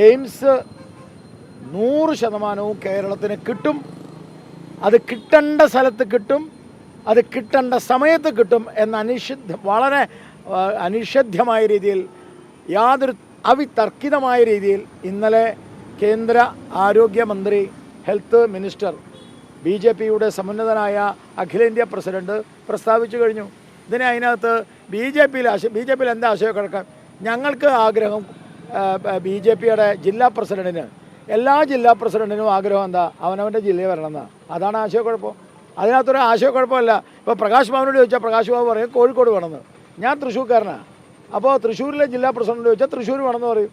AIIMS നൂറ് ശതമാനവും കേരളത്തിന് കിട്ടും. അത് കിട്ടേണ്ട സ്ഥലത്ത് കിട്ടും. അത് കിട്ടേണ്ട സമയത്ത് കിട്ടും എന്ന അനിഷിദ്ധ വളരെ അനിഷിദ്ധമായ രീതിയിൽ യാതൊരു അവിതർക്കിതമായ രീതിയിൽ ഇന്നലെ കേന്ദ്ര ആരോഗ്യമന്ത്രി ഹെൽത്ത് മിനിസ്റ്റർ ബി ജെ പിയുടെ സമുന്നതനായ അഖിലേന്ത്യാ പ്രസിഡന്റ് പ്രസ്താവിച്ചു കഴിഞ്ഞു. ഇതിനെ അതിനകത്ത് ബി ജെ പിയിൽ ആശയം ബി ജെ പിയിൽ എന്താ ആശയക്കിടക്കാൻ ഞങ്ങൾക്ക് ആഗ്രഹം ബി ജെ പിയുടെ ജില്ലാ പ്രസിഡന്റിന്. എല്ലാ ജില്ലാ പ്രസിഡന്റിനും ആഗ്രഹം എന്താ? അവനവന്റെ ജില്ലയിൽ വരണമെന്നാ. അതാണ് ആശയക്കുഴപ്പം. അതിനകത്തൊരു ആശയക്കുഴപ്പമല്ല. ഇപ്പോൾ പ്രകാശ് ബാബുനോട് ചോദിച്ചാൽ പ്രകാശ് ബാബു പറയും കോഴിക്കോട് വേണമെന്ന്. ഞാൻ തൃശ്ശൂർക്കാരനാണ് അപ്പോൾ തൃശ്ശൂരിലെ ജില്ലാ പ്രസിഡന്റ് ചോദിച്ചാൽ തൃശ്ശൂർ വേണമെന്ന് പറയും.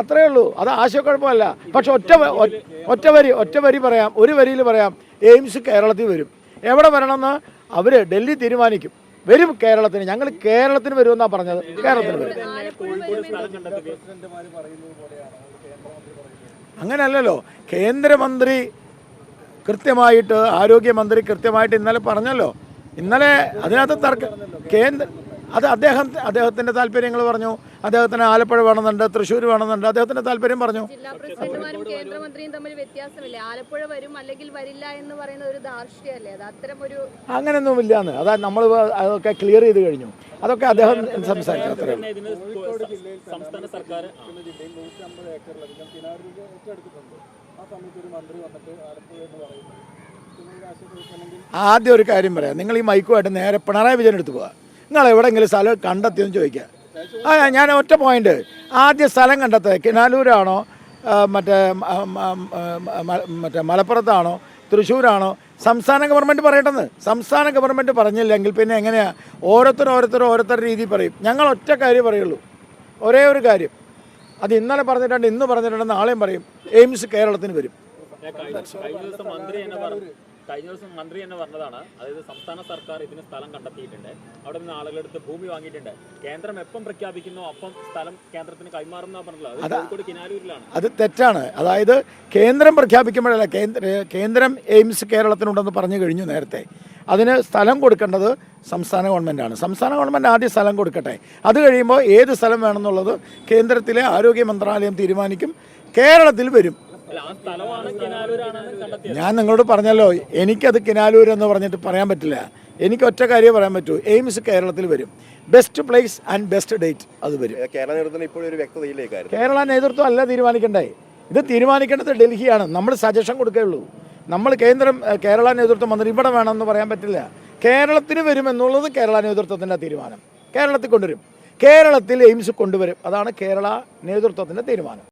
അത്രയേ ഉള്ളൂ. അത് ആശയക്കുഴപ്പമല്ല. പക്ഷെ ഒറ്റ ഒറ്റ വരി ഒറ്റ വരി പറയാം. ഒരു വരിയിൽ പറയാം എയിംസ് കേരളത്തിൽ വരും. എവിടെ വരണമെന്ന് അവർ ഡൽഹി തീരുമാനിക്കും. വരും കേരളത്തിന്. ഞങ്ങൾ കേരളത്തിന് വരുമെന്നാണ് പറഞ്ഞത്. കേരളത്തിന് വരും. അങ്ങനെയല്ലല്ലോ കേന്ദ്രമന്ത്രി കൃത്യമായിട്ട് ആരോഗ്യമന്ത്രി കൃത്യമായിട്ട് ഇന്നലെ പറഞ്ഞല്ലോ. ഇന്നലെ അതിനകത്ത് തർക്ക കേന്ദ്ര അത് അദ്ദേഹം അദ്ദേഹത്തിന്റെ താല്പര്യങ്ങൾ പറഞ്ഞു. അദ്ദേഹത്തിന് ആലപ്പുഴ വേണമെന്നുണ്ട് തൃശ്ശൂർ വേണമെന്നുണ്ട്. അദ്ദേഹത്തിന്റെ താല്പര്യം പറഞ്ഞു? ജില്ലാ പ്രസിഡന്റുമാരും കേന്ദ്രമന്ത്രിയും തമ്മിൽ വ്യത്യാസമില്ലേ? ആലപ്പുഴ വരും അല്ലെങ്കിൽ വരില്ല എന്ന് പറയുന്ന ഒരു ധാർഷ്ട്യമല്ലേ അത് അത്തരം ഒരു അങ്ങനെയൊന്നുമില്ല എന്ന് അതാ നമ്മൾ അതൊക്കെ ക്ലിയർ ചെയ്ത് കഴിഞ്ഞു. അതൊക്കെ അദ്ദേഹം സംസാരിച്ചു അത്രേ സംസ്ഥാന സർക്കാർ ആദ്യം ഒരു കാര്യം പറയാം. നിങ്ങൾ ഈ മൈക്കുമായിട്ട് നേരെ പിണറായി വിജയൻ എടുത്ത് പോവാ. നിങ്ങൾ എവിടെയെങ്കിലും സ്ഥലം കണ്ടെത്തിയെന്ന് ചോദിക്കുക. ആ ഞാൻ ഒറ്റ പോയിന്റ് ആദ്യ സ്ഥലം കണ്ടെത്തുക കിനാലൂരാണോ മറ്റേ മറ്റേ മലപ്പുറത്താണോ തൃശ്ശൂരാണോ? സംസ്ഥാന ഗവൺമെന്റ് പറയട്ടെന്ന്. സംസ്ഥാന ഗവൺമെന്റ് പറഞ്ഞില്ലെങ്കിൽ പിന്നെ എങ്ങനെയാണ് ഓരോരുത്തർ ഓരോരുത്തർ ഓരോരുത്തർ രീതി പറയും. ഞങ്ങൾ ഒറ്റ കാര്യം പറയുള്ളൂ. ഒരേ ഒരു കാര്യം. അത് ഇന്നലെ പറഞ്ഞിട്ടുണ്ട് ഇന്ന് പറഞ്ഞിട്ടുണ്ട് നാളെയും പറയും. എയിംസ് കേരളത്തിന് വരും. കഴിഞ്ഞ ദിവസം മന്ത്രി തന്നെ പറഞ്ഞതാണ് അതായത് സംസ്ഥാന സർക്കാർ ഇതിന് സ്ഥലം കണ്ടെത്തിയിട്ടുണ്ട്. അവിടെ നിന്ന് ആളുകളെടുത്ത് ഭൂമി വാങ്ങിയിട്ടുണ്ട്. കേന്ദ്രം എപ്പം പ്രഖ്യാപിക്കുന്നു അപ്പം സ്ഥലം കേന്ദ്രത്തിന് കൈമാറുന്ന പറഞ്ഞല്ലോ അത് കോഴിക്കോട് കിനാലൂരിലാണ് അത് തെറ്റാണ്. അതായത് കേന്ദ്രം പ്രഖ്യാപിക്കുമ്പോഴല്ല കേന്ദ്ര കേന്ദ്രം എയിംസ് കേരളത്തിനുണ്ടെന്ന് പറഞ്ഞു കഴിഞ്ഞു നേരത്തെ. അതിന് സ്ഥലം കൊടുക്കേണ്ടത് സംസ്ഥാന ഗവൺമെന്റാണ് സംസ്ഥാന ഗവൺമെന്റ് ആദ്യം സ്ഥലം കൊടുക്കട്ടെ. അത് കഴിയുമ്പോൾ ഏത് സ്ഥലം വേണമെന്നുള്ളത് കേന്ദ്രത്തിലെ ആരോഗ്യ മന്ത്രാലയം തീരുമാനിക്കും. കേരളത്തിൽ വരും. ഞാൻ നിങ്ങളോട് പറഞ്ഞല്ലോ എനിക്കത് കിനാലൂർ എന്ന് പറഞ്ഞിട്ട് പറയാൻ പറ്റില്ല. എനിക്ക് ഒറ്റ കാര്യം പറയാൻ പറ്റൂ. എയിംസ് കേരളത്തിൽ വരും. Best place and best date അത് വരും. കേരള നേതൃത്വത്തിന് ഇപ്പോഴും ഒരു വ്യക്തതയില്ലേ കാര്യം കേരള നേതൃത്വം അല്ല തീരുമാനിക്കണ്ടേ? ഇത് തീരുമാനിക്കേണ്ടത് ഡൽഹിയാണ്. നമ്മൾ സജഷൻ കൊടുക്കുകയുള്ളൂ നമ്മൾ കേന്ദ്രം കേരള നേതൃത്വം വന്നിട്ട് ഇവിടെ വേണമെന്ന് പറയാൻ പറ്റില്ല. കേരളത്തിന് വരുമെന്നുള്ളത് കേരള നേതൃത്വത്തിന്റെ തീരുമാനം. കേരളത്തിൽ കൊണ്ടുവരും. കേരളത്തിൽ എയിംസ് കൊണ്ടുവരും. അതാണ് കേരള നേതൃത്വത്തിന്റെ തീരുമാനം.